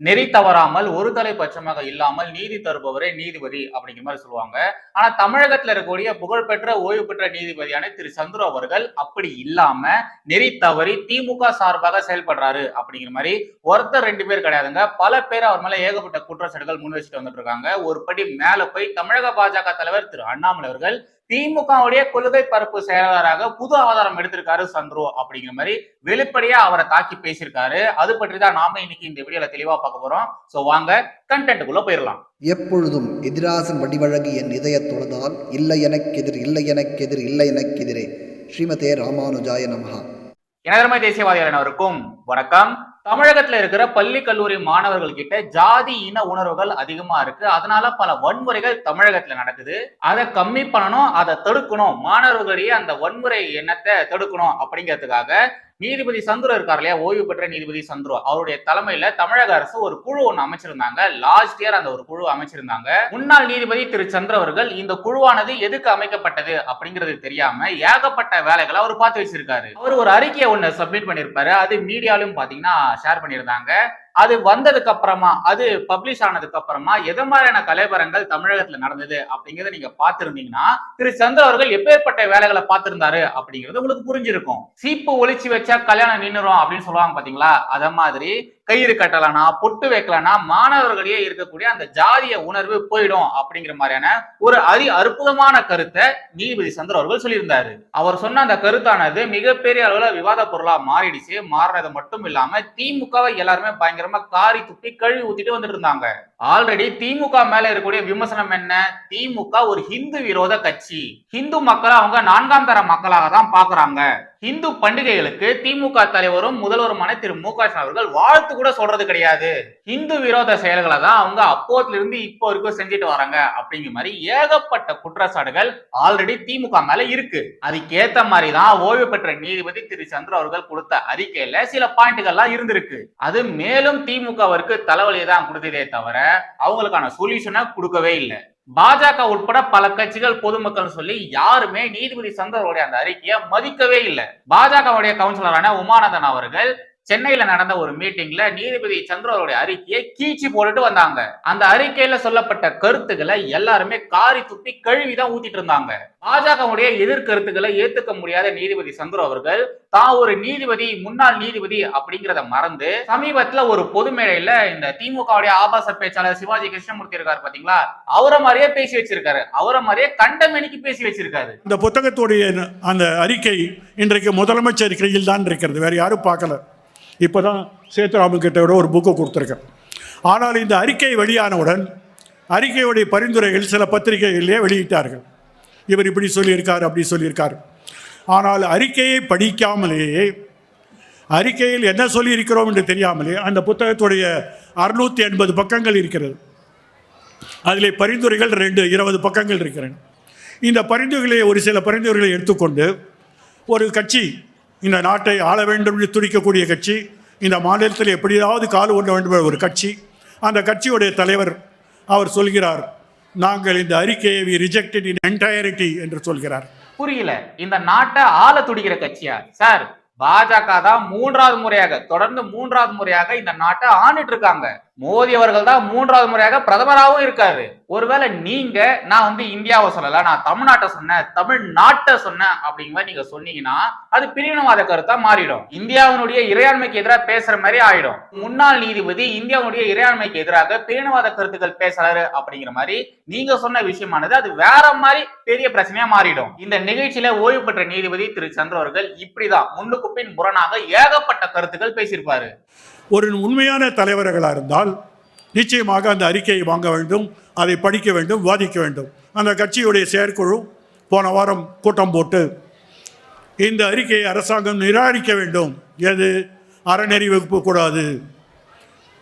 நெறி தவறாமல் ஒரு தலைப்பட்சமாக இல்லாமல் நீதி தருபவரே நீதிபதி அப்படிங்கிற மாதிரி சொல்லுவாங்க. ஆனா தமிழகத்துல இருக்கக்கூடிய புகழ்பெற்ற ஓய்வு பெற்ற நீதிபதியான திரு சந்துரு அவர்கள் அப்படி இல்லாம நெறி தவறி திமுக சார்பாக செயல்படுறாரு அப்படிங்கிற மாதிரி ஒருத்தர் ரெண்டு பேர் கிடையாதுங்க. பல பேர் அவர் மேல ஏகப்பட்ட குற்றச்சாட்டுகள் முன் வச்சுட்டு வந்துட்டு இருக்காங்க. ஒரு படி மேல போய் தமிழக பாஜக தலைவர் திரு அண்ணாமலை அவர்கள் திமுகவுடைய கொள்கை பரப்பு செயலாளராக புது அவதாரம் எடுத்திருக்காரு சந்துரு அப்படிங்கிற மாதிரி வெளிப்படையா அவரை தாக்கி பேசியிருக்காரு. அது பற்றி தான் நாம இன்னைக்கு இந்த வீடியோல தெளிவா பார்க்க போறோம். சோ வாங்க கண்டென்ட்டுக்குள்ள போயிடலாம். எப்பொழுதும் எதிராசன் வடிவழகு என் இதயத் தொழுதால் இல்லை எனக்கெதிர் இல்லை எனக்கெதிர் இல்லை எனக்கெதிரே. ஸ்ரீமதே ராமானுஜாய நமஹா. எனதர்மை தேசியவாதிகள் அனைவருக்கும் வணக்கம். தமிழகத்துல இருக்கிற பள்ளி கல்லூரி மாணவர்கள் கிட்ட ஜாதி இன உணர்வுகள் அதிகமா இருக்கு. அதனால பல வன்முறைகள் தமிழகத்துல நடக்குது. அதை கம்மி பண்ணணும் அதை தடுக்கணும். மாணவர்களிடையே அந்த வன்முறை எண்ணத்தை தடுக்கணும் அப்படிங்கிறதுக்காக நீதிபதி சந்துரு இருக்கார் இல்லையா? ஓய்வு பெற்ற நீதிபதி சந்துரு. அவருடைய தலைமையில தமிழக அரசு ஒரு குழு ஒன்று அமைச்சிருந்தாங்க. லாஸ்ட் இயர் அந்த ஒரு குழு அமைச்சிருந்தாங்க. முன்னாள் நீதிபதி திரு சந்திர அவர்கள் இந்த குழுவானது எதுக்கு அமைக்கப்பட்டது அப்படிங்கிறது தெரியாம ஏகப்பட்ட வேலைகளை அவர் பார்த்து வச்சிருக்காரு. அவர் ஒரு அறிக்கையை ஒன்று சப்மிட் பண்ணியிருப்பாரு. அது மீடியாலும் பாத்தீங்கன்னா ஷேர் பண்ணியிருந்தாங்க. அது வந்ததுக்கு அப்புறமா அது பப்ளிஷ் ஆனதுக்கு அப்புறமா எது மாதிரியான கலைவரங்கள் தமிழகத்துல நடந்தது அப்படிங்கறத நீங்க பாத்திருந்தீங்கன்னா திரு சந்திர அவர்கள் எப்பேற்பட்ட வேலைகளை பார்த்திருந்தாரு அப்படிங்கிறது உங்களுக்கு புரிஞ்சிருக்கும். சீப்பு ஒழிச்சு வச்சா கல்யாணம் நின்னுரும் அப்படின்னு சொல்லுவாங்க பாத்தீங்களா? அத மாதிரி கயிறு கட்டலானா பொட்டு வைக்கலானா மாணவர்களிடையே இருக்கக்கூடிய அந்த ஜாதிய உணர்வு போயிடும் அப்படிங்கிற மாதிரியான ஒரு அரி அற்புதமான கருத்தை நீதிபதி சந்திர அவர்கள் சொல்லியிருந்தாரு. அவர் சொன்ன அந்த கருத்தானது மிகப்பெரிய அளவுல விவாத பொருளா மாறிடுச்சு. மாறினது மட்டும் இல்லாம திமுகவை எல்லாருமே பயங்கரமா காரி துப்பி கழுவி ஊத்திட்டு வந்துட்டு இருந்தாங்க. ஆல்ரெடி திமுக மேல இருக்கக்கூடிய விமர்சனம் என்ன? திமுக ஒரு ஹிந்து விரோத கட்சி. ஹிந்து மக்களை அவங்க நான்காம் தர மக்களாக தான் பாக்குறாங்க. இந்து பண்டிகைகளுக்கு திமுக தலைவரும் முதல்வருமான திரு மு க ஸ்டாலின் அவர்கள் வாழ்த்து கூட சொல்றது கிடையாது. இந்து விரோத செயல்களை தான் அவங்க அப்போத்துல இருந்து இப்போ வரைக்கும் செஞ்சுட்டு வராங்க. அப்படிங்கிற மாதிரி ஏகப்பட்ட குற்றச்சாட்டுகள் ஆல்ரெடி திமுக மேல இருக்கு. அதுக்கேத்த மாதிரி தான் ஓய்வு பெற்ற நீதிபதி திரு சந்திர அவர்கள் கொடுத்த அறிக்கையில சில பாயிண்ட்கள்லாம் இருந்திருக்கு. அது மேலும் திமுகவிற்கு தலைவலியை தான் கொடுத்ததே தவிர அவங்களுக்கான சொல்யூஷனை கொடுக்கவே இல்லை. பாஜக உட்பட பல கட்சிகள் பொதுமக்கள் சொல்லி யாருமே நீதிபதி சந்தருடைய அந்த அறிக்கையை மதிக்கவே இல்லை. பாஜகவுடைய கவுன்சிலரான உமானந்தன் அவர்கள் சென்னையில நடந்த ஒரு மீட்டிங்ல நீதிபதி சந்திரவருடைய அறிக்கையை கீச்சி போட்டுட்டு வந்தாங்க. அந்த அறிக்கையில சொல்லப்பட்ட கருத்துக்களை எல்லாருமே காரி துப்பி கழுவி தான் ஊத்திட்டு இருந்தாங்க. பாஜகவுடைய எதிர்கருத்துக்களை ஏத்துக்க முடியாத நீதிபதி சந்துரு அவர்கள் தான் ஒரு நீதிபதி முன்னாள் நீதிபதி அப்படிங்கிறத மறந்து சமீபத்துல ஒரு பொது மேடையில இந்த திமுகவுடைய ஆபாச பேச்சாளர் சிவாஜி கிருஷ்ணமூர்த்தி இருக்காரு பாத்தீங்களா? அவரை மாதிரியே பேசி வச்சிருக்காரு. அவரை மாதிரியே கண்டமேனிக்கு பேசி வச்சிருக்காரு. இந்த புத்தகத்துடைய அந்த அறிக்கை இன்றைக்கு முதலமைச்சர் கையில் தான் இருக்கிறது. வேற யாரும் பார்க்கல. இப்போ தான் சேத்துராமன் கிட்ட விட ஒரு புக்கு கொடுத்துருக்கேன். ஆனால் இந்த அறிக்கை வெளியானவுடன் அறிக்கையுடைய பரிந்துரைகள் சில பத்திரிகைகளிலே வெளியிட்டார்கள். இவர் இப்படி சொல்லியிருக்கார் அப்படி சொல்லியிருக்கார். ஆனால் அறிக்கையை படிக்காமலேயே அறிக்கையில் என்ன சொல்லியிருக்கிறோம் என்று தெரியாமலே அந்த புத்தகத்துடைய அறுநூற்றி எண்பது பக்கங்கள் இருக்கிறது. அதில் பரிந்துரைகள் ரெண்டு இருபது பக்கங்கள் இருக்கிறன இந்த பரிந்துரைகளை ஒரு சில பரிந்துரைகளை எடுத்துக்கொண்டு ஒரு கட்சி இந்த நாட்டை ஆள வேண்டும் என்று துடிக்கக்கூடிய கட்சி இந்த மாநிலத்தில் எப்படியாவது கால் ஒன்ற வேண்டும் ஒரு கட்சி. அந்த கட்சியுடைய தலைவர் அவர் சொல்கிறார் நாங்கள் இந்த அறிக்கையை வி ரிஜெக்டட் இன் என்டையரிட்டி என்று சொல்கிறார். புரியல. இந்த நாட்டை ஆள துடிக்கிற கட்சியா? சார் பாஜக தான் மூன்றாவது முறையாக தொடர்ந்து மூன்றாவது முறையாக இந்த நாட்டை ஆண்டுட்டு இருக்காங்க. மோடி அவர்கள் தான் மூன்றாவது முறையாக பிரதமராகவும் இருக்காரு. ஒருவேளை நீங்க நான் வந்து இந்தியாவை சொல்லல நான் தமிழ்நாட்டை சொன்னேன் தமிழ்நாட்டை சொன்னேன் அப்படிங்கிற மாதிரி நீங்க சொன்னீங்கன்னா அது பிரிவினவாத கருத்தா மாறிடும். இந்தியாவினுடைய இறையாண்மைக்கு எதிராக பேசுற மாதிரி ஆயிடும். முன்னாள் நீதிபதி இந்தியாவுடைய இறையாண்மைக்கு எதிராக பிரிவினவாத கருத்துக்கள் பேசுறாரு அப்படிங்கிற மாதிரி நீங்க சொன்ன விஷயமானது அது வேற மாதிரி பெரிய பிரச்சனையா மாறிடும். இந்த நிகழ்ச்சியில ஓய்வு பெற்ற நீதிபதி திரு சந்திர அவர்கள் இப்படிதான் முன்னுக்கு பின் முரணாக ஏகப்பட்ட கருத்துக்கள் பேசியிருப்பாரு. ஒரு உண்மையான தலைவர்களாக இருந்தால் நிச்சயமாக அந்த அறிக்கையை வாங்க வேண்டும் அதை படிக்க வேண்டும் விவாதிக்க வேண்டும். அந்த கட்சியுடைய செயற்குழு போன வாரம் கூட்டம் போட்டு இந்த அறிக்கையை அரசாங்கம் நிராகரிக்க வேண்டும். எது? அறநெறி வகுப்பு கூடாது.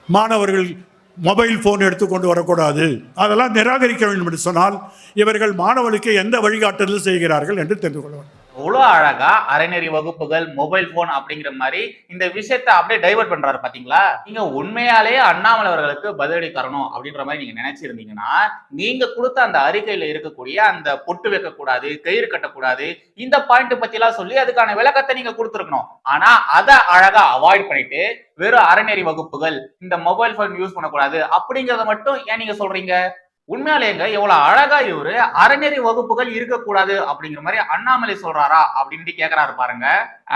மாணவர்கள் மொபைல் ஃபோன் எடுத்துக்கொண்டு வரக்கூடாது. அதெல்லாம் நிராகரிக்க வேண்டும் என்று சொன்னால் இவர்கள் மாணவர்களுக்கு எந்த வழிகாட்டுதல் செய்கிறார்கள் என்று தெரிந்து கொள்ள வேண்டும். இவ்வளோ அழகா அரைநெறி வகுப்புகள் மொபைல் போன் அப்படிங்கிற மாதிரி இந்த விஷயத்த அப்படியே டைவர்ட் பண்றாரு பாத்தீங்களா? நீங்க உண்மையாலே அண்ணாமலை அவர்களுக்கு பதிலடி தரணும் அப்படின்ற மாதிரி நீங்க நினைச்சிருந்தீங்கன்னா நீங்க கொடுத்த அந்த அறிக்கையில இருக்கக்கூடிய அந்த பொட்டு வைக்கக்கூடாது கயிறு கட்டக்கூடாது இந்த பாயிண்ட் பத்தி எல்லாம் சொல்லி அதுக்கான விளக்கத்தை நீங்க கொடுத்துருக்கணும். ஆனா அதை அழகா அவாய்ட் பண்ணிட்டு வெறும் அறநெறி வகுப்புகள் இந்த மொபைல் போன் யூஸ் பண்ணக்கூடாது அப்படிங்கறத மட்டும் ஏன் நீங்க சொல்றீங்க? உண்மையாலேங்க எவ்வளவு அழகா இவரு அறநெறி வகுப்புகள் இருக்கக்கூடாது அப்படிங்கிற மாதிரி அண்ணாமலை சொல்றாரா அப்படின்ட்டு கேக்குறாரு பாருங்க.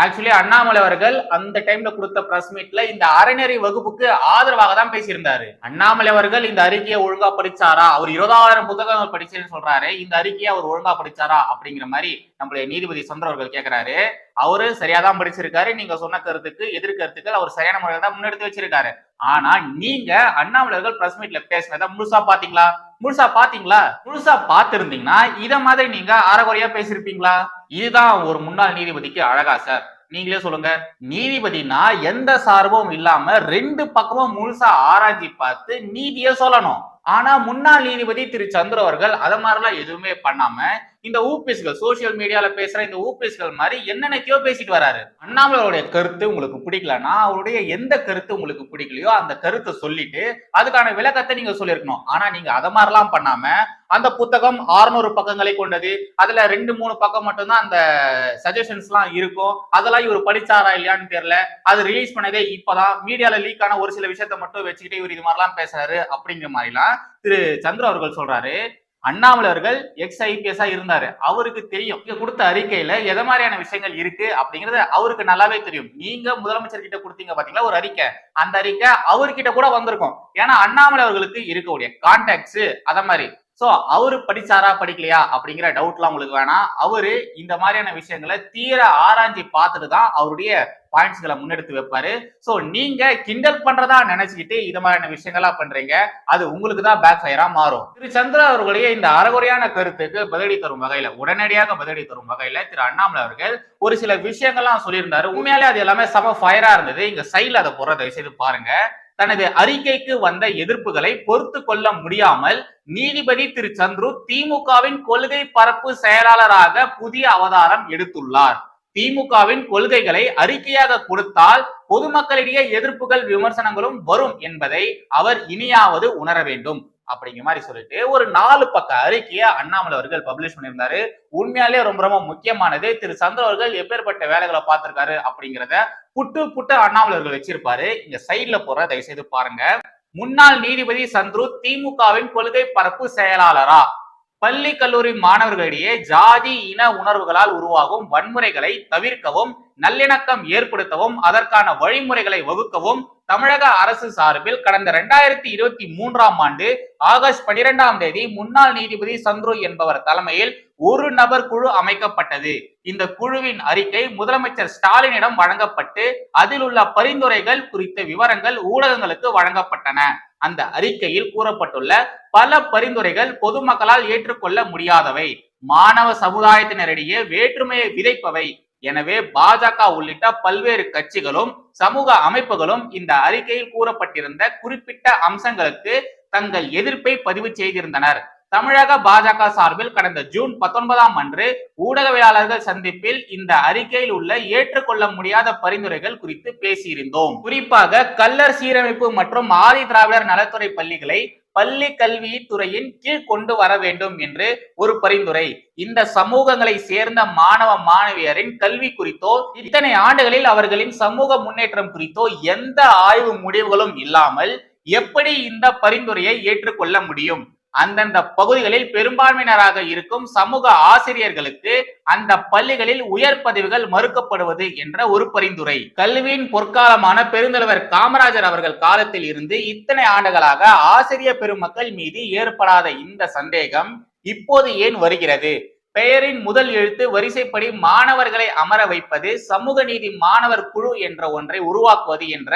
ஆக்சுவலி அண்ணாமலை அவர்கள் அந்த டைம்ல கொடுத்த பிரஸ் மீட்ல இந்த அறநெறி வகுப்புக்கு ஆதரவாக தான் பேசியிருந்தாரு. அண்ணாமலை அவர்கள் இந்த அறிக்கையை ஒழுங்கா படிச்சாரா? அவர் இருபதாயிரம் புத்தகங்கள் படிச்சேன்னு சொல்றாரு இந்த அறிக்கையை அவர் ஒழுங்கா படிச்சாரா அப்படிங்கிற மாதிரி நம்மளுடைய நீதிபதி சந்திர அவர்கள் கேக்குறாரு. அவரு சரியா தான் படிச்சிருக்காரு. நீங்க சொன்ன கருத்துக்கு எதிர்கருத்துக்கள் அவர் சரியான முறையில் தான் முன்னெடுத்து வச்சிருக்காரு. ஆனா நீங்க அண்ணாமலர்கள் பிரஸ் மீட்ல பேசினதை முழுசா பாத்தீங்களா? முழுசா பாத்தீங்களா? முழுசா பாத்திருந்தீங்கன்னா இத மாதிரி நீங்க அறகுறையா பேசியிருப்பீங்களா? இதுதான் ஒரு முன்னாள் நீதிபதிக்கு அழகா சார் நீங்களே சொல்லுங்க. நீதிபதினா எந்த சார்பும் இல்லாம ரெண்டு பக்கமும் முழுசா ஆராய்ச்சி பார்த்து நீதியை சொல்லணும். ஆனா முன்னாள் நீதிபதி திரு சந்திர அவர்கள் அத மாதிரிலாம் எதுவுமே பண்ணாம இந்த ஊபிஸ்கள் சோசியல் மீடியால பேசுற இந்த ஊபிஸ்கள் மாதிரி என்னென்னத்தையோ பேசிட்டு வராரு. அண்ணாமலையோடைய கருத்து உங்களுக்கு பிடிக்கலன்னா அவருடைய எந்த கருத்து உங்களுக்கு பிடிக்கலையோ அந்த கருத்தை சொல்லிட்டு அதுக்கான விளக்கத்தை நீங்க சொல்லியிருக்கணும். ஆனா நீங்க அதை மாதிரிலாம் பண்ணாம அந்த புத்தகம் 600 பக்கங்களை கொண்டது அதுல ரெண்டு மூணு பக்கம் மட்டும்தான் அந்த சஜஷன்ஸ்லாம் இருக்கும். அதெல்லாம் இவர் படிச்சாரா இல்லையான்னு தெரியல. அது ரிலீஸ் பண்ணதே இப்பதான். மீடியால லீக் ஆன ஒரு சில விஷயத்த மட்டும் வச்சுக்கிட்டு இவர் இது மாதிரிலாம் பேசுறாரு அப்படிங்கிற மாதிரிலாம் திரு சந்திர அவர்கள் சொல்றாரு. அண்ணாமலை அவர்கள் எக்ஸ் ஐபிஎஸ்ஸா இருந்தாரு. அவருக்கு தெரியும். இங்க கொடுத்த அறிக்கையில எத மாதிரியான விஷயங்கள் இருக்கு அப்படிங்கறது அவருக்கு நல்லாவே தெரியும். நீங்க முதலமைச்சர் கிட்ட கொடுத்தீங்க பாத்தீங்களா? ஒரு அறிக்கை. அந்த அறிக்கை அவர்கிட்ட கூட வந்திருக்கும். ஏன்னா அண்ணாமலை அவர்களுக்கு இருக்கக்கூடிய கான்டாக்ட்ஸ் அத மாதிரி சோ அவரு படிச்சாரா படிக்கலையா அப்படிங்கிற டவுட்லாம் உங்களுக்கு வேணாம். அவரு இந்த மாதிரியான விஷயங்களை தீர ஆராய்ச்சி பார்த்துட்டு தான் அவருடைய பாயிண்ட்ஸ்களை முன்னெடுத்து வைப்பாரு. சோ நீங்க கிண்டல் பண்றதா நினைச்சுக்கிட்டு இது மாதிரியான விஷயங்களா பண்றீங்க அது உங்களுக்கு தான் பேக் ஃபயரா மாறும். திரு சந்திரா அவர்களுடைய இந்த அறகுறையான கருத்துக்கு பதிலடி தரும் வகையில உடனடியாக பதிலடி தரும் வகையில திரு அண்ணாமலை அவர்கள் ஒரு சில விஷயங்கள்லாம் சொல்லியிருந்தாரு. உண்மையாலே அது எல்லாமே சம ஃபயரா இருந்தது. இங்க சைட்ல அதை போற தயவு செய்து பாருங்க. தனது அறிக்கைக்கு வந்த எதிர்ப்புகளை பொறுத்து கொள்ள முடியாமல் நீதிபதி திரு. சந்துரு திமுகவின் கொள்கை பரப்பு செயலாளராக புதிய அவதாரம் எடுத்துள்ளார். திமுகவின் கொள்கைகளை அறிக்கையாக கொடுத்தால் பொதுமக்களிடையே எதிர்ப்புகள் விமர்சனங்களும் வரும் என்பதை அவர் இனியாவது உணர வேண்டும். அப்படிங்கிற மாதிரி சொல்லிட்டு ஒரு நாலு பக்க அறிக்கையை அண்ணாமலை அவர்கள் பப்ளிஷ் பண்ணியிருந்தாரு. உண்மையாலே ரொம்ப ரொம்ப முக்கியமானது. திரு சந்திர அவர்கள் எப்பேற்பட்ட வேலைகளை பார்த்திருக்காரு அப்படிங்கிறத புட்டு புட்டு அண்ணாமலை அவர்கள் வச்சிருப்பாரு. இங்க சைட்ல போற தயவு செய்து பாருங்க. முன்னாள் நீதிபதி சந்துரு திமுகவின் கொள்கை பரப்பு செயலாளரா? பள்ளி கல்லூரி மாணவர்களிடையே ஜாதி இன உணர்வுகளால் உருவாகும் வன்முறைகளை தவிர்க்கவும் நல்லிணக்கம் ஏற்படுத்தவும் அதற்கான வழிமுறைகளை வகுக்கவும் தமிழக அரசு சார்பில் கடந்த இரண்டாயிரத்தி இருபத்தி மூன்றாம் ஆண்டு ஆகஸ்ட் பனிரெண்டாம் தேதி முன்னாள் நீதிபதி சந்துரு என்பவர் தலைமையில் ஒரு நபர் குழு அமைக்கப்பட்டது. இந்த குழுவின் அறிக்கை முதலமைச்சர் ஸ்டாலினிடம் வழங்கப்பட்டு அதில் உள்ள பரிந்துரைகள் குறித்த விவரங்கள் ஊடகங்களுக்கு வழங்கப்பட்டன. அந்த அறிக்கையில் கூறப்பட்டுள்ள பல பரிந்துரைகள் பொதுமக்களால் ஏற்றுக்கொள்ள முடியாதவை. மாணவ சமுதாயத்தினரிடையே வேற்றுமையை விதைப்பவை. எனவே பாஜக உள்ளிட்ட பல்வேறு கட்சிகளும் சமூக அமைப்புகளும் இந்த அறிக்கையில் கூறப்பட்டிருந்த குறிப்பிட்ட அம்சங்களுக்கு தங்கள் எதிர்ப்பை பதிவு செய்திருந்தனர். தமிழக பாஜக சார்பில் கடந்த ஜூன் பத்தொன்பதாம் அன்று ஊடகவியலாளர்கள் சந்திப்பில் இந்த அறிக்கையில் உள்ள ஏற்றுக்கொள்ள முடியாத பரிந்துரைகள் குறித்து பேசியிருந்தோம். குறிப்பாக கல்லர் சீரமைப்பு மற்றும் ஆதி திராவிடர் நலத்துறை பள்ளிகளை பள்ளி கல்வி துறையின் கீழ் கொண்டு வர வேண்டும் என்று ஒரு பரிந்துரை. இந்த சமூகங்களை சேர்ந்த மாணவ மாணவியரின் கல்வி குறித்தோ இத்தனை ஆண்டுகளில் அவர்களின் சமூக முன்னேற்றம் குறித்தோ எந்த ஆய்வு முடிவுகளும் இல்லாமல் எப்படி இந்த பரிந்துரையை ஏற்றுக்கொள்ள முடியும்? அந்தந்த பகுதிகளில் பெரும்பான்மையினராக இருக்கும் சமூக ஆசிரியர்களுக்கு அந்த பள்ளிகளில் உயர் பதவிகள் மறுக்கப்படுவது என்ற ஒரு பரிந்துரை. கல்வியின் பொற்காலமான பெருந்தலைவர் காமராஜர் அவர்கள் காலத்தில் இருந்து இத்தனை ஆண்டுகளாக ஆசிரிய பெருமக்கள் மீது ஏற்படாத இந்த சந்தேகம் இப்போது ஏன் வருகிறது? பெயரின் முதல் எழுத்து வரிசைப்படி மாணவர்களை அமர வைப்பது சமூக நீதி மாணவர் குழு என்ற ஒன்றை உருவாக்குவது என்ற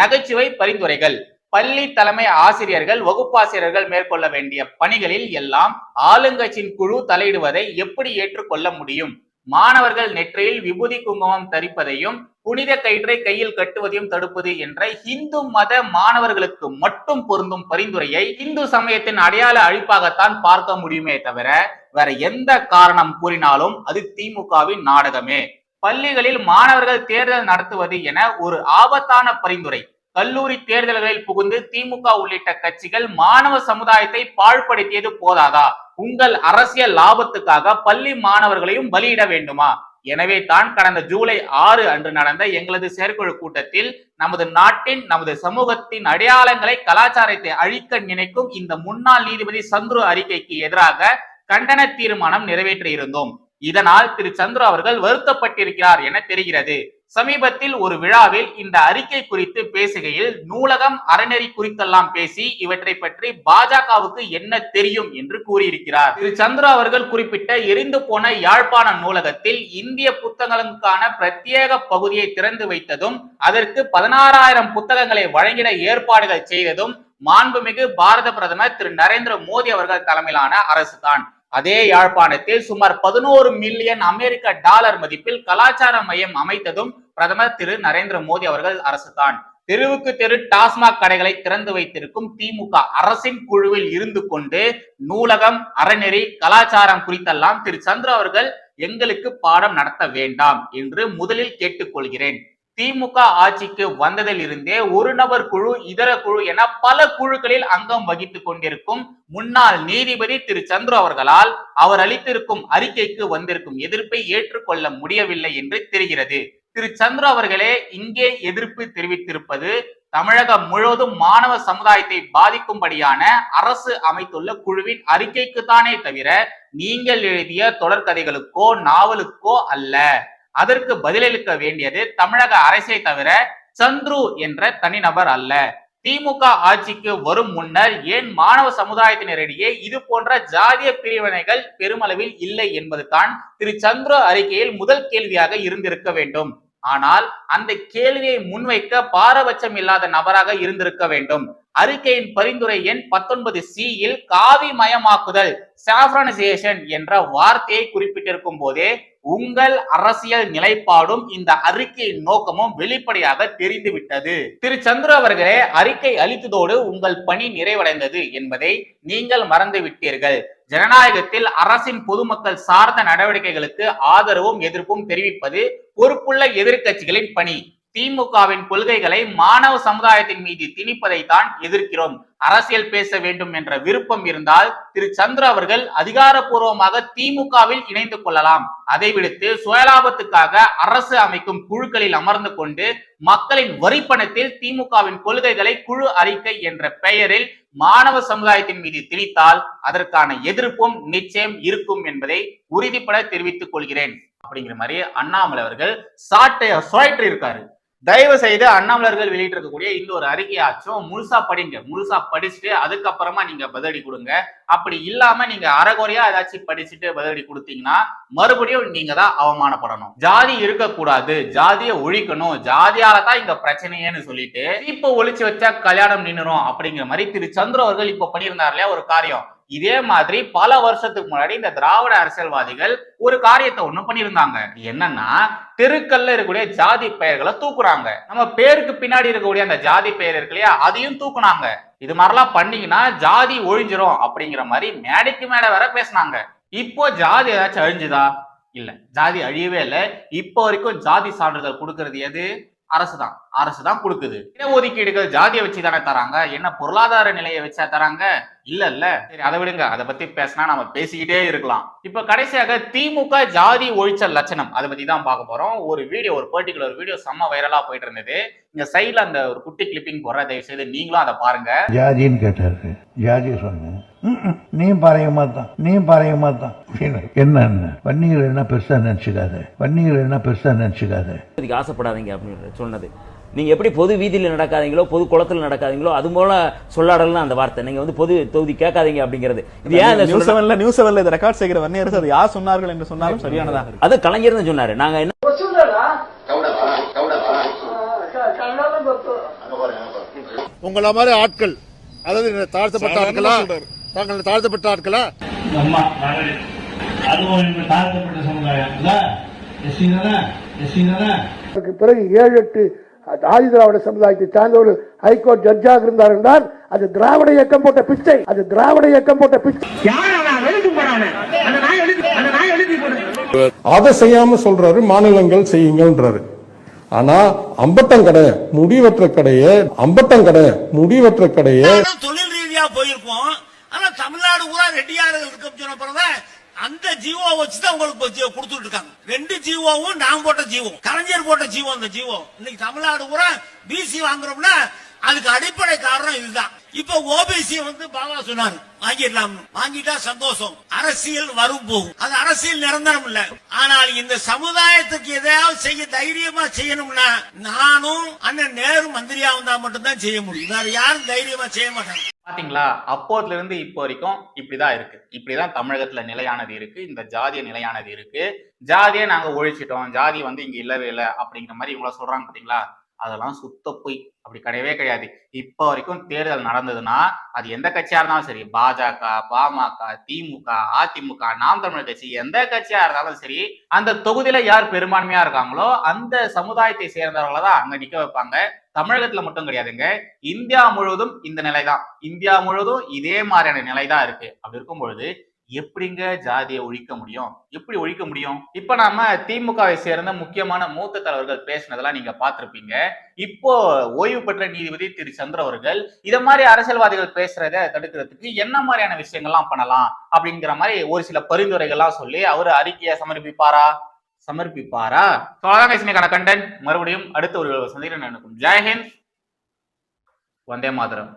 நகைச்சுவை பரிந்துரைகள். பள்ளி தலைமை ஆசிரியர்கள் வகுப்பாசிரியர்கள் மேற்கொள்ள வேண்டிய பணிகளில் எல்லாம் ஆளுங்கட்சியின் குழு தலையிடுவதை எப்படி ஏற்றுக்கொள்ள முடியும்? மாணவர்கள் நெற்றியில் விபூதி குங்குமம் தரிப்பதையும் புனித கயிற்றை கையில் கட்டுவதையும் தடுப்பது என்ற இந்து மத மாணவர்களுக்கு மட்டும் பொருந்தும் பரிந்துரையை இந்து சமயத்தின் அடையாள அழிப்பாகத்தான் பார்க்க முடியுமே தவிர வேற எந்த காரணம் கூறினாலும் அது திமுகவின் நாடகமே. பள்ளிகளில் மாணவர்கள் தேர்தல் நடத்துவது என ஒரு ஆபத்தான பரிந்துரை. கல்லூரி தேர்தல்களில் புகுந்து திமுக உள்ளிட்ட கட்சிகள் மாணவ சமுதாயத்தை பாழ்படுத்தியது போதாதா? உங்கள் அரசியல் லாபத்துக்காக பள்ளி மாணவர்களையும் பலியிட வேண்டுமா? எனவே தான் கடந்த ஜூலை ஆறு அன்று நடந்த எங்களது செயற்குழு கூட்டத்தில் நமது நாட்டின் நமது சமூகத்தின் அடையாளங்களை கலாச்சாரத்தை அழிக்க நினைக்கும் இந்த முன்னாள் நீதிபதி சந்துரு அறிக்கைக்கு எதிராக கண்டன தீர்மானம் நிறைவேற்றியிருந்தோம். இதனால் திரு சந்துரு அவர்கள் வருத்தப்பட்டிருக்கிறார் என தெரிகிறது. சமீபத்தில் ஒரு விழாவில் இந்த அறிக்கை குறித்து பேசுகையில் நூலகம் அறநெறி குறித்தெல்லாம் பேசி இவற்றை பற்றி பாஜகவுக்கு என்ன தெரியும் என்று கூறியிருக்கிறார். திரு சந்திரா அவர்கள் குறிப்பிட்ட எரிந்து போன யாழ்ப்பாண நூலகத்தில் இந்திய புத்தகங்களுக்கான பிரத்யேக பகுதியை திறந்து வைத்ததும் அதற்கு பதினாறாயிரம் புத்தகங்களை வழங்கிட ஏற்பாடுகள் செய்ததும் மாண்புமிகு பாரத பிரதமர் திரு நரேந்திர மோடி அவர்கள் தலைமையிலான அரசுதான். அதே யாழ்ப்பாணத்தில் சுமார் பதினோரு மில்லியன் அமெரிக்க டாலர் மதிப்பில் கலாச்சார மையம் அமைத்ததும் பிரதமர் திரு நரேந்திர மோடி அவர்கள் அரசுதான். தெருவுக்கு தெரு டாஸ்மாக் கடைகளை திறந்து வைத்திருக்கும் திமுக அரசின் குழுவில் இருந்து கொண்டு நூலகம் அறநெறி கலாச்சாரம் குறித்தெல்லாம் திரு சந்திர அவர்கள் எங்களுக்கு பாடம் நடத்த வேண்டாம் என்று முதலில் கேட்டுக்கொள்கிறேன். திமுக ஆட்சிக்கு வந்ததில் இருந்தே ஒரு நபர் குழு இதர குழு என பல குழுக்களில் அங்கம் வகித்துக் கொண்டிருக்கும் முன்னாள் நீதிபதி திரு. சந்துரு அவர்களால் அவர் அளித்திருக்கும் அறிக்கைக்கு வந்திருக்கும் எதிர்ப்பை ஏற்றுக்கொள்ள முடியவில்லை என்று தெரிகிறது. திரு. சந்துரு அவர்களே இங்கே எதிர்ப்பு தெரிவித்திருப்பது தமிழகம் முழுவதும் மாணவ சமுதாயத்தை பாதிக்கும்படியான அரசு அமைத்துள்ள குழுவின் அறிக்கைக்கு தானே தவிர நீங்கள் எழுதிய தொடர்கதைகளுக்கோ நாவலுக்கோ அல்ல. அதற்கு பதிலளிக்க வேண்டியது தமிழக அரசை தவிர சந்துரு என்ற தனிநபர் அல்ல. திமுக ஆட்சிக்கு வரும் முன்னர் ஏன் மாணவ சமுதாயத்தினரிடையே இது போன்ற ஜாதிய பிரிவினைகள் பெருமளவில் இல்லை என்பதுதான் திரு சந்துரு அறிக்கையில் முதல் கேள்வியாக இருந்திருக்க வேண்டும். ஆனால் அந்த கேள்வியை முன்வைக்க பாரபட்சம் இல்லாத நபராக இருந்திருக்க வேண்டும். அறிக்கையின் பரிந்துரை எண் பத்தொன்பது சியில் காவி மயமாக்குதல் சாஃப்ரனைசேஷன் என்ற வார்த்தையை குறிப்பிட்டிருக்கும் போதே உங்கள் அரசியல் நிலைப்பாடும் இந்த அறிக்கையின் நோக்கமும் வெளிப்படையாக தெரிந்துவிட்டது. திரு. சந்திர அவர்களே அறிக்கை அளித்ததோடு உங்கள் பணி நிறைவடைந்தது என்பதை நீங்கள் மறந்து விட்டீர்கள் ஜனநாயகத்தில் அரசின் பொதுமக்கள் சார்ந்த நடவடிக்கைகளுக்கு ஆதரவும் எதிர்ப்பும் தெரிவிப்பது பொறுப்புள்ள எதிர்க்கட்சிகளின் பணி. திமுகவின் கொள்கைகளை மாணவ சமுதாயத்தின் மீது திணிப்பதை தான் எதிர்க்கிறோம். அரசியல் பேச வேண்டும் என்ற விருப்பம் இருந்தால் திரு சந்திர அவர்கள் அதிகாரப்பூர்வமாக திமுகவில் இணைந்து கொள்ளலாம். அதை விடுத்து சுயலாபத்துக்காக அரசு அமைக்கும் குழுக்களில் அமர்ந்து கொண்டு மக்களின் வரிப்பணத்தில் திமுகவின் கொள்கைகளை குழு அறிக்கை என்ற பெயரில் மாணவ சமுதாயத்தின் மீது திணித்தால் அதற்கான எதிர்ப்பும் நிச்சயம் இருக்கும் என்பதை உறுதிப்பட தெரிவித்துக் கொள்கிறேன். அப்படிங்கிற மாதிரி அண்ணாமலை அவர்கள் சாட்டை சுழற்றி இருக்காரு தயவு செய்து அண்ணாமலர்கள் வெளியிட்டிருக்கக்கூடிய இந்த ஒரு அறிக்கையாச்சும் முழுசா படிங்க. முழுசா படிச்சுட்டு அதுக்கப்புறமா நீங்க பதிலடி கொடுங்க. அப்படி இல்லாம நீங்க அறகுறையா ஏதாச்சும் படிச்சுட்டு பதிலடி கொடுத்தீங்கன்னா மறுபடியும் நீங்க தான் அவமானப்படணும். ஜாதி இருக்கக்கூடாது. ஜாதியை ஒழிக்கணும். ஜாதியால தான் இங்க பிரச்சனையேன்னு சொல்லிட்டு இப்ப ஒழிச்சு வச்சா கல்யாணம் நின்னுரும் அப்படிங்கிற மாதிரி திரு சந்திர அவர்கள் இப்ப பண்ணியிருந்தார் இல்லையா ஒரு காரியம். இதே மாதிரி பல வருஷத்துக்கு முன்னாடி இந்த திராவிட அரசியல்வாதிகள் ஒரு காரியத்தை ஒண்ணு பண்ணியிருந்தாங்க. என்னன்னா தெருக்கல்ல இருக்கக்கூடிய ஜாதி பெயர்களை தூக்குறாங்க. நம்ம பேருக்கு பின்னாடி இருக்கக்கூடிய அந்த ஜாதி பெயர் இருக்கு இல்லையா அதையும் தூக்குனாங்க. இது மாதிரிலாம் பண்ணீங்கன்னா ஜாதி ஒழிஞ்சிரும் அப்படிங்கிற மாதிரி மேடைக்கு மேடை வேற பேசினாங்க. இப்போ ஜாதி ஏதாச்சும் அழிஞ்சுதா? இல்ல. ஜாதி அழியவே இல்லை. இப்போ வரைக்கும் ஜாதி சான்றிதழ் கொடுக்கறது எது? அரசு தான். அரசு தான் கொடுக்குது. இடஒதுக்கீடுகள் ஜாதியை வச்சு தானே தராங்க. என்ன பொருளாதார நிலையை வச்சா தராங்க? இல்ல இல்ல. சரி அதை விடுங்க. அதை பத்தி பேசினா நம்ம பேசிக்கிட்டே இருக்கலாம். இப்ப கடைசியாக திமுக ஜாதி ஒழிச்சல் லட்சணம். அதை பத்தி தான் பார்க்க போறோம். ஒரு வீடியோ ஒரு பர்டிகுலர் வீடியோ செம்ம வைரலா போயிட்டு இருந்தது. இங்க சைட்ல அந்த ஒரு குட்டி கிளிப்பிங் போடுற தயவு செய்து நீங்களும் அதை பாருங்க. ஜாதின்னு கேட்டாரு. ஜாதி சொன்னேன் "ம்ம், நீயும் பாறையமா தான் நீயும் பாறையமா தான் என்னன்னு வன்னிகள் என்ன? பெருசா நினைச்சுக்காத? வன்னிகள் என்ன பெருசா நினைச்சுக்காத? இதுக்கு ஆசைப்படாதீங்க அப்படின்னு சொன்னது. நீங்க எப்படி பொது வீதியில் நடக்காதீங்களோ பொது குளத்தில் நடக்காதீங்களோ அது போல சொல்லாடல்னு அந்த வார்த்தை. நீங்க வந்து பொது தொகுதி கேட்காதீங்க அப்படிங்கிறது. இது ஏன் இந்த நியூஸ் செவன்ல நியூஸ் செவன்ல இதை ரெக்கார்ட் செய்கிற வன்னியரசு அது யார் சொன்னார்கள் என்று சொன்னாலும் சரியானதாக இருக்கு அது கலைஞர் சொன்னாரு. நாங்க என்ன உங்கள மாதிரி ஆட்கள் அதாவது தாழ்த்தப்பட்ட ஆட்களா? தாங்கள் தாழ்த்தப்பட்ட ஆட்களா? பிறகு ஏழு எட்டு ஆதி திராவிட சமுதாயத்தை சார்ந்தவர்கள் ஹைகோர்ட் ஜட்ஜாக இருந்தார் என்றால் அது திராவிட இயக்கம் போட்ட பிச்சை. அது திராவிட இயக்கம் போட்ட பிச்சை. அதை செய்யாம சொல்றாரு மாநிலங்கள் செய்யுங்கன்றாரு ஆனா அம்பட்டங்கடை முடிவற்ற கடையை அம்பட்டங்கடை முடிவற்ற கடையை தொழில் ரீதியா போயிருக்கோம். ஆனா தமிழ்நாடு பூரா ரெட்டியார்கள் இருக்க சொன்ன பிறகு அந்த ஜீவோ வச்சுதான் உங்களுக்கு கொடுத்துட்டு இருக்காங்க. ரெண்டு ஜீவோவும் நான் போட்ட ஜீவம் கலைஞர் போட்ட ஜீவம் அந்த ஜீவம் இன்னைக்கு தமிழ்நாடு பூரா பிசி வாங்குறோம்னா அதுக்கு அடிப்படை காரணம் இதுதான். இப்ப ஓபிசி வந்து பாபா சொன்னாரு வாங்கிடலாம் வாங்கிட்டா சந்தோஷம். அரசியல் வரும் போகும். அது அரசியல் நிரந்தரம் இல்ல. ஆனால் இந்த சமுதாயத்துக்கு எதையாவது செய்ய தைரியமா செய்யணும்னா நானும் அண்ணன் நேரு மந்திரியா வந்தா மட்டும்தான் செய்ய முடியும். வேற யாரும் தைரியமா செய்ய மாட்டாங்க. பாத்தீங்களா? அப்போதுல இருந்து இப்போ வரைக்கும் இப்படிதான் இருக்கு. இப்படிதான் தமிழகத்துல நிலையானது இருக்கு. இந்த ஜாதிய நிலையானது இருக்கு. ஜாதியை நாங்க ஒழிச்சிட்டோம். ஜாதி வந்து இங்க இல்லவே இல்லை அப்படிங்கிற மாதிரி இவங்கள சொல்றாங்க பாத்தீங்களா? அதெல்லாம் சுத்த பொய். அப்படி கிடையவே கிடையாது. இப்போ வரைக்கும் தேர்தல் நடந்ததுன்னா அது எந்த கட்சியா இருந்தாலும் சரி பாஜக பாமக திமுக அதிமுக நாம் தமிழர் கட்சி எந்த கட்சியா இருந்தாலும் சரி அந்த தொகுதியில யார் பெரும்பான்மையா இருக்காங்களோ அந்த சமுதாயத்தை சேர்ந்தவங்கள தான் அங்க நிக்க வைப்பாங்க. தமிழகத்துல மட்டும் கிடையாதுங்க. இந்தியா முழுவதும் இந்த நிலைதான். இந்தியா முழுவதும் இதே மாதிரியான நிலை தான் இருக்கு. அப்படி இருக்கும் பொழுது எப்படிங்க ஜாதியை ஒழிக்க முடியும்? எப்படி ஒழிக்க முடியும்? இப்ப நாம திமுகவை சேர்ந்த முக்கியமான மூத்த தலைவர்கள் பேசினதெல்லாம் நீங்க பார்த்திருப்பீங்க. இப்போ ஓய்வு பெற்ற நீதிபதி திரு சந்திர அவர்கள் இத மாதிரி அரசியல்வாதிகள் பேசுறத தடுக்கிறதுக்கு என்ன மாதிரியான விஷயங்கள்லாம் பண்ணலாம் அப்படிங்கிற மாதிரி ஒரு சில பரிந்துரைகள்லாம் சொல்லி அவர் அறிக்கையை சமர்ப்பிப்பாரா? சமர்ப்பிப்பாரா? சோழகாசினிக்கான கண்டென்ட் மறுபடியும் அடுத்த ஒரு சந்திரன் நடக்கும் ஜெயஹிந்த் வந்தே மாதரம்.